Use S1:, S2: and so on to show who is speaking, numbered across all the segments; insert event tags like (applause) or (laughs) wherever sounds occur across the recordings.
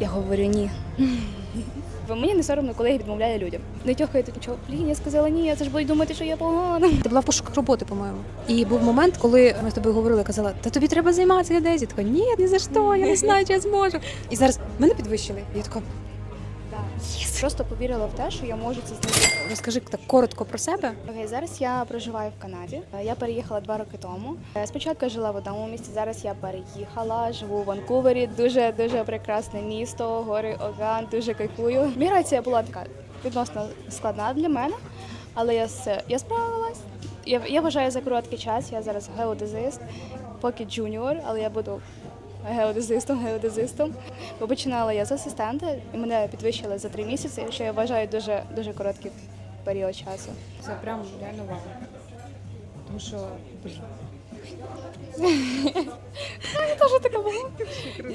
S1: Я говорю ні. Бо мені не соромно, коли я відмовляю людям. Не тьохайте нічого. Блін, я сказала ні, я це ж будуть думати, що я погана.
S2: Ти була в пошук роботи, по-моєму. І був момент, коли ми з тобою говорили, казала, та тобі треба займатися я десь. Я така, ні, ні за що, я не знаю, чи я зможу. І зараз мене підвищили. Я така,
S1: Просто повірила в те, що я можу це знайти.
S2: розкажи так коротко про себе.
S1: Окей, зараз я проживаю в Канаді. Я переїхала два роки тому. Е, Спочатку я жила в одному місті. Зараз я переїхала, живу у Ванкувері. Дуже дуже прекрасне місто, гори Оган, дуже кайфую. Міграція була така відносно складна для мене, але я я справилась. Я, я вважаю за короткий час. Я зараз геодезист, поки джуніор, але я буду геодезистом, геодезистом. Бо починала я з асистента, і мене підвищили за три місяці, що я вважаю дуже дуже короткий період часу.
S2: Це прям реально вау. Тому що, блін.
S1: Теж така була.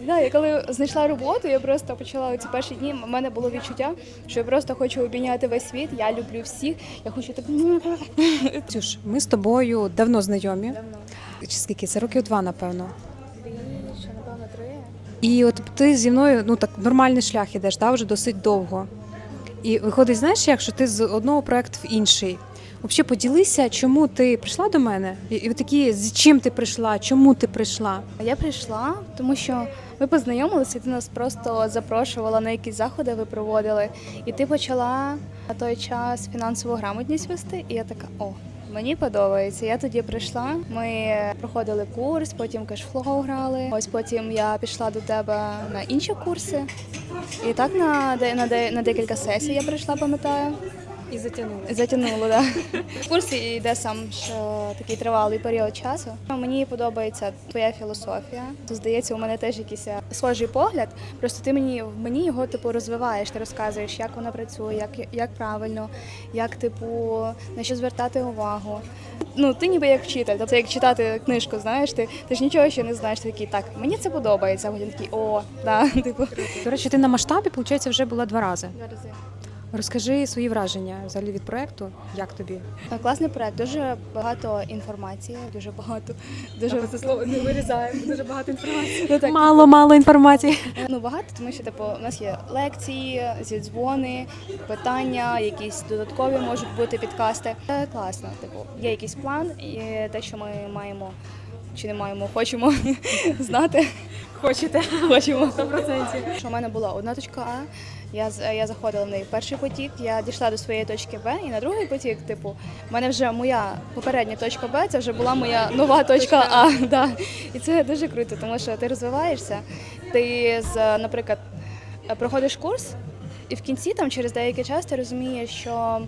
S1: Да, я коли знайшла роботу, я просто почала ці перші дні. У мене було відчуття, що я просто хочу обійняти весь світ. Я люблю всіх. Я хочу так
S2: Ксюш, ми з тобою давно знайомі.
S1: давно.
S2: Чи скільки? Це років два, напевно. І от ти зі мною ну так нормальний шлях ідеш, да, вже досить довго. І виходить, знаєш, як що ти з одного проекту в інший. Взагалі поділися, чому ти прийшла до мене? І, і такі, з чим ти прийшла, чому ти прийшла?
S1: Я прийшла, тому що ми познайомилися, ти нас просто запрошувала на якісь заходи, ви проводили. І ти почала на той час фінансову грамотність вести, і я така, о. Мені подобається. Я тоді прийшла. Ми проходили курс, потім кешфлоу грали. Ось потім я пішла до тебе на інші курси. І так на, на, на декілька сесій я прийшла, пам'ятаю.
S2: І затягнула.
S1: Затягнуло, да. (laughs) Курс йде сам е, такий тривалий період часу. Мені подобається твоя філософія. Здається, у мене теж якийсь схожий погляд. Просто ти мені в мені його типу розвиваєш. Ти розказуєш, як вона працює, як, як правильно, як типу на що звертати увагу. Ну, ти ніби як вчитель, тобто як читати книжку, знаєш, ти, ти ж нічого ще не знаєш. Ти такий, так, мені це подобається. А потім такий, о, да, (laughs) типу.
S2: До речі, ти на масштабі, виходить, вже була два рази.
S1: Два рази.
S2: Розкажи свої враження взагалі від проекту. Як тобі?
S1: Класний проект, дуже багато інформації, дуже багато, дуже
S2: слово не вирізаємо, дуже багато інформації.
S1: Ну, так,
S2: Мало, мало інформації.
S1: ну багато, тому що типу у нас є лекції, зідзвони, питання, якісь додаткові можуть бути підкасти. Це класно. Типу, є якийсь план, і те, що ми маємо чи не маємо, хочемо (laughs) знати.
S2: Хочете? (laughs)
S1: Хочемо.
S2: 100%.
S1: Що у мене була одна точка А. Я я заходила в неї перший потік, я дійшла до своєї точки Б, і на другий потік, типу, в мене вже моя попередня точка Б, це вже була моя нова точка А. (laughs) Да. І це дуже круто, тому що ти розвиваєшся. Ти з, наприклад, проходиш курс, і в кінці, там через деякий час, ти розумієш, що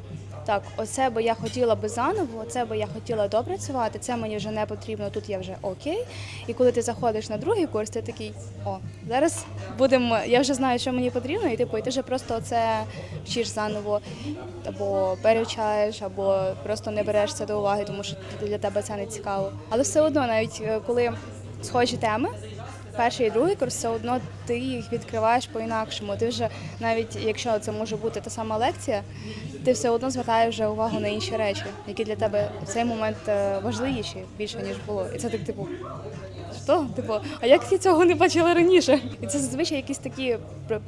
S1: так, оце би я хотіла би заново, оце би я хотіла допрацювати, це мені вже не потрібно, тут я вже окей. І коли ти заходиш на другий курс, ти такий, о, зараз будемо, я вже знаю, що мені потрібно, і типу, і ти вже просто це вчиш заново, або перевчаєш, або просто не береш це до уваги, тому що для тебе це не цікаво. Але все одно, навіть е, коли схожі теми. Перший і другий курс все одно ти їх відкриваєш по-інакшому. Ти вже навіть якщо це може бути та сама лекція, ти все одно звертаєш вже увагу на інші речі, які для тебе в цей момент е, важливіші більше ніж було. І це так, типу, що? Типу, а як я цього не бачила раніше? І це зазвичай якісь такі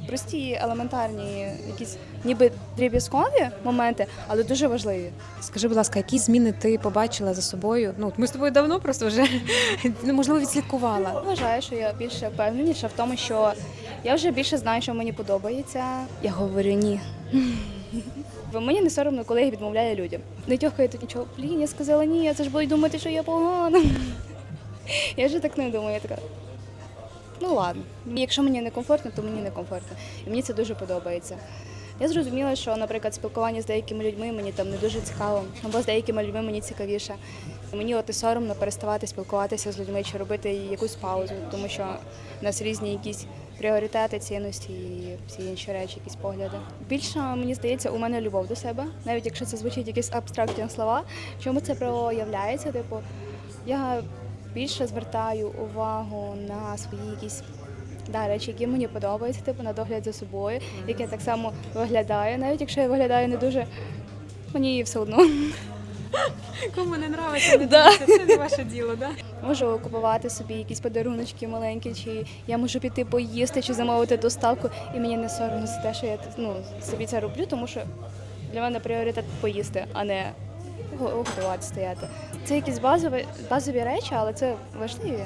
S1: прості, елементарні, якісь ніби дріб'язкові моменти, але дуже важливі.
S2: Скажи, будь ласка, які зміни ти побачила за собою? Ну, ми з тобою давно просто вже (laughs) ну, можливо відслідкувала.
S1: Вважаю, що я більше впевненіша в тому, що я вже більше знаю, що мені подобається. Я говорю ні. (laughs) Бо мені не соромно, коли я відмовляю людям. Не тьохайте нічого, блін, я сказала ні, це ж будуть думати, що я погана. (laughs) Я вже так не думаю, я така. Ну ладно. Якщо мені не комфортно, то мені не комфортно. І мені це дуже подобається. Я зрозуміла, що, наприклад, спілкування з деякими людьми мені там не дуже цікаво, або з деякими людьми мені цікавіше. Мені от і соромно переставати спілкуватися з людьми чи робити якусь паузу, тому що в нас різні якісь пріоритети, цінності і всі інші речі, якісь погляди. Більше мені здається, у мене любов до себе, навіть якщо це звучить якісь абстрактні слова. Чому це проявляється? Типу, я більше звертаю увагу на свої якісь да, речі, які мені подобаються, типу на догляд за собою, як я так само виглядаю, навіть якщо я виглядаю не дуже, мені все одно. (laughs)
S2: Кому не нравиться, не
S1: Да.
S2: дивіться, це не ваше діло, да?
S1: Можу купувати собі якісь подаруночки маленькі, чи я можу піти поїсти, чи замовити доставку, і мені не соромно за те, що я ну, собі це роблю, тому що для мене пріоритет поїсти, а не го- готувати стояти. Це якісь базові, базові речі, але це важливі.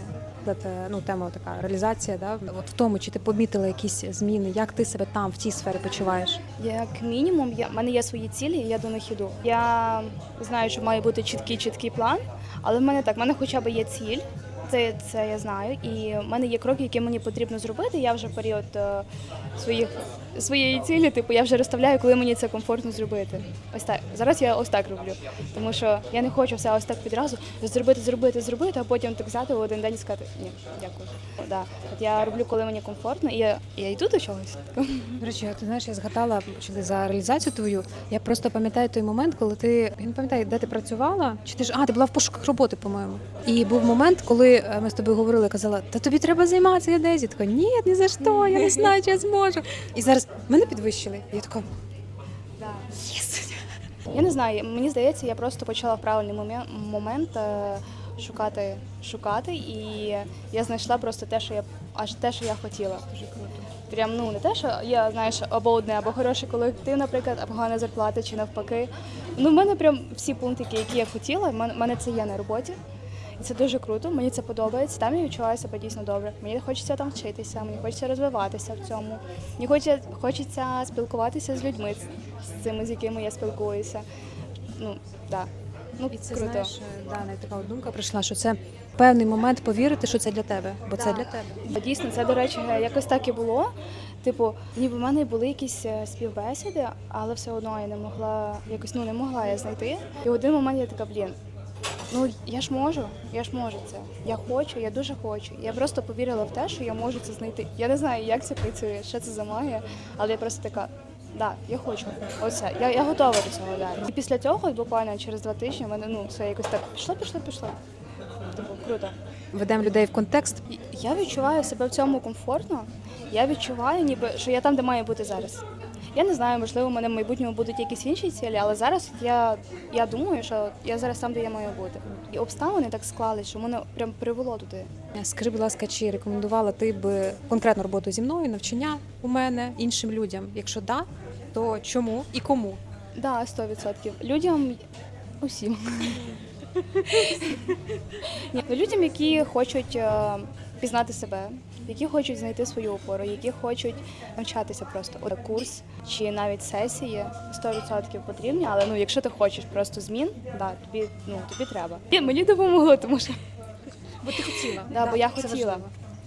S2: Наприклад, е, ну, тема така реалізація, да? От в тому, чи ти помітила якісь зміни, як ти себе там в цій сфері почуваєш?
S1: Як мінімум, я, в мене є свої цілі, і я до них іду. Я знаю, що має бути чіткий чіткий план, але в мене так, в мене хоча б є ціль. Це, це я знаю, і в мене є кроки, які мені потрібно зробити. Я вже період е, своїх своєї цілі, типу, я вже розставляю, коли мені це комфортно зробити. Ось так. Зараз я ось так роблю. Тому що я не хочу все ось так відразу зробити, зробити, зробити, а потім так взяти в один день і сказати ні, дякую. Да. От я роблю, коли мені комфортно, і я, я йду до чогось.
S2: До речі, ти знаєш, я згадала почали за реалізацію твою. Я просто пам'ятаю той момент, коли ти я не пам'ятаю, де ти працювала, чи ти ж а ти була в пошуках роботи, по-моєму. І був момент, коли е, ми з тобою говорили, казала, та тобі треба займатися я десь. Я така, ні, ні за що, я не знаю, чи я зможу. І зараз мене підвищили. Я така, єс.
S1: Я не знаю, мені здається, я просто почала в правильний момен- момент е, шукати, шукати, і я знайшла просто те, що я аж те, що я хотіла. Дуже круто. Прям ну не те, що я знаєш або одне, або хороший колектив, наприклад, або погана зарплата, чи навпаки. Ну, в мене прям всі пунктики, які я хотіла, в мене це є на роботі. Це дуже круто, мені це подобається. Там я відчуваю себе дійсно добре. Мені хочеться там вчитися, мені хочеться розвиватися в цьому. Мені хочеться, хочеться спілкуватися з людьми, з, цими, з якими я спілкуюся. Ну, да. Ну,
S2: І це
S1: круто.
S2: знаєш, е, да, навіть така от думка прийшла, що це певний момент повірити, що це для тебе, бо це для тебе.
S1: Дійсно, це, до речі, якось так і було. Типу, ніби в мене були якісь е, співбесіди, але все одно я не могла якось ну не могла я знайти. І в один момент я така, блін. Ну я ж можу, я ж можу це. Я хочу, я дуже хочу. Я просто повірила в те, що я можу це знайти. Я не знаю, як це працює, що це за магія, але я просто така. Да, я хочу. Оце. Я, я готова до цього далі. І після цього, буквально через два тижні, в мене ну все якось так пішло, пішло, пішло. Типу, круто.
S2: Ведемо людей в контекст.
S1: Я відчуваю себе в цьому комфортно. Я відчуваю, ніби що я там, де маю бути зараз. Я не знаю, можливо, у мене в майбутньому будуть якісь інші цілі, але зараз я, я думаю, що я зараз там, де я маю бути. І обставини так склались, що мене прям привело туди.
S2: Скажи, будь ласка, чи рекомендувала ти б конкретну роботу зі мною, навчання у мене іншим людям? Якщо да, то чому і кому?
S1: Да, 100%. Людям усім. (laughs) Людям, які хочуть е, пізнати себе, які хочуть знайти свою опору, які хочуть навчатися просто. От курс чи навіть сесії 100% потрібні, але ну якщо ти хочеш просто змін, да, тобі ну тобі треба. І мені допомогло, тому що
S2: Бо ти хотіла.
S1: да, бо я хотіла.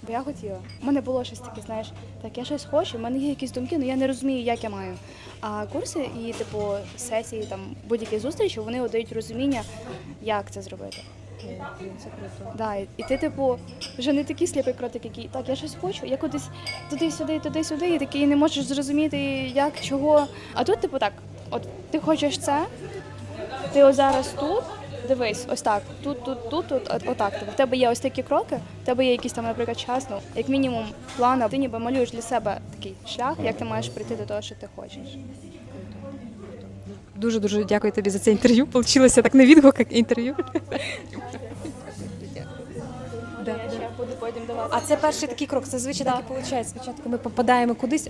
S1: Бо я хотіла. У мене було щось таке, знаєш, так я щось хочу, в мене є якісь думки, але я не розумію, як я маю. А курси і, типу, сесії, там будь-які зустрічі, вони дають розуміння, як це зробити.
S2: Це круто.
S1: Да, і, і ти, типу, вже не такий сліпий кротик, який так, я щось хочу, я кудись туди-сюди, туди-сюди, і такий не можеш зрозуміти, як, чого. А тут, типу, так, от ти хочеш це, ти ось зараз тут. Дивись, ось так, тут, тут, тут, тут, отак. Тобто в тебе є ось такі кроки, в тебе є якийсь там, наприклад, час, ну, як мінімум, план, ти ніби малюєш для себе такий шлях, як ти маєш прийти до того, що ти хочеш.
S2: Дуже дуже дякую тобі за це інтерв'ю. Получилося так не відгук, як інтерв'ю. (laughs)
S1: Я до вас.
S2: А це перший такий крок. Це звичайно так і виходить. Спочатку ми попадаємо кудись,